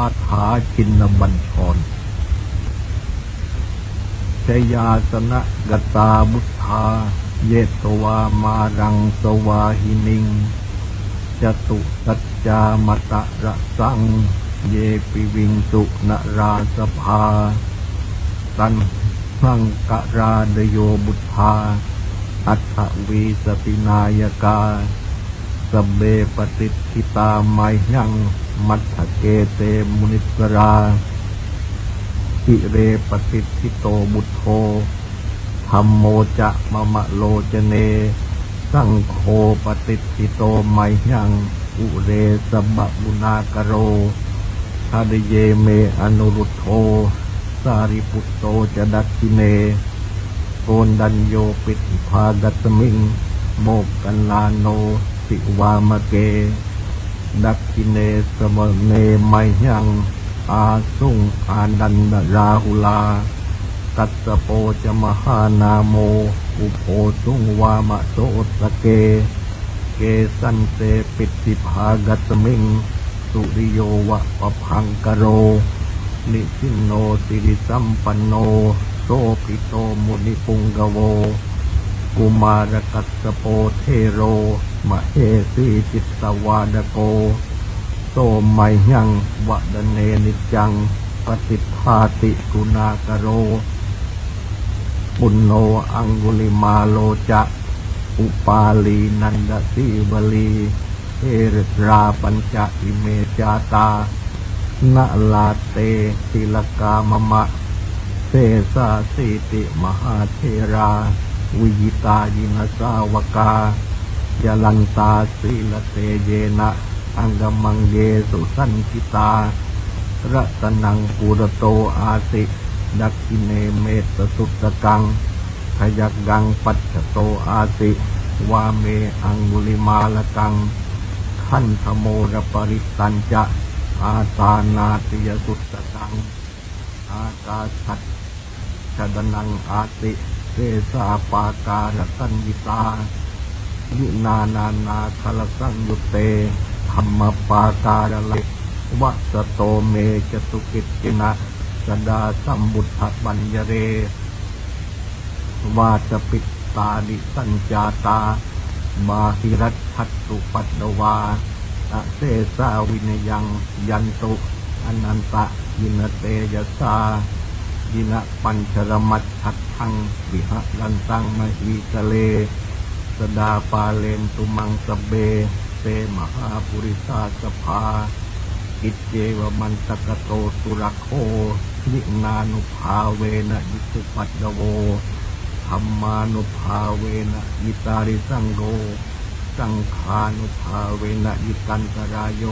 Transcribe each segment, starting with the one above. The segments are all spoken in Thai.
อาถาชินบัญชรชยาสนะกตาบุทธา เยตวามารังสวาหินิง จตุสัจจามตะระสัง เยปิวิงสุนราสภา ตันสังกราดโยบุทธา อัฏฐวีสตินายกา สบเบปฏิทิตาไมยังมัทธเกเตมุนิสราอิเรปฏิทิโตบุตโธธรรมโมจะมะมะโลจเน สังโฆปฏิทิโตไมยังอุเรสบะบุนากโรทาดเยเมอนุรุตโธสาริปุตโตจะดักกิเนโกนดันโยปิดพาดัตมิง โมกกันลาโนิวามเก ดักกิเนสมเนไมยัง อาสุงอาดันดราหุลากัสโปจมหานาโม อุโพสุงวามะโสสเก เกสันเตปิติภากัตมิง สุริโยวะปะพังกโร นิสินโนสิริสัมปันโนโสปิโตมุนิปุงกโว กุมารกัสสโปเทโร มเหสีจิตตวาดโก โตไมยังวะดเนนิจัง ปฏิภาติกุณากโร ปุณโนอังกุลิมาโลจะ อุปาลีนันดสีวลีเอรราปัญจอิเมจาตานาลาเตติลกามมะ เสสาสีติมหาเทรา วิยิตายินสาวกายลันตาสีลเตเยนะ อังกมังเยสุสันคิตารัตนังปุรโตอาสิดักกิเนเมตสุตตะกังขยักกังปัจจโตอาสิวาเมอังุลิมาลกังขันธโมรปริตันจะอาตานาติยสุตตะกัง อากาสัตชดนังอาติ เทสาปาการสัญญิตายุนานานาคลสังยุเตธรรมปาการะเลวัสโตเมจตุกิจจินะสดาสัมบุทธบัญญเร วาจปิตตาดิสัญจาตา มาหิรัตถัตตุปัตตวาอเสสาวินยังยันตุอนันตะยินเตยสา ยินะปัญชรมัตถัดทังวิหรันตังมหีกะเล สดาปาเลนตุมังสเบ เตมหาปุริสาสภาอิจเจวมันตกโตตุระโคยินานุภาเวนะยิสุปัตตโวธรรมานุภาเวนะยิตาริสังโฆสังขานุภาเวนะยิกันตรายโย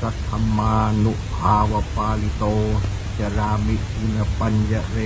สัทธรรมานุภาวปาลิโต จรามิอินปัญญเร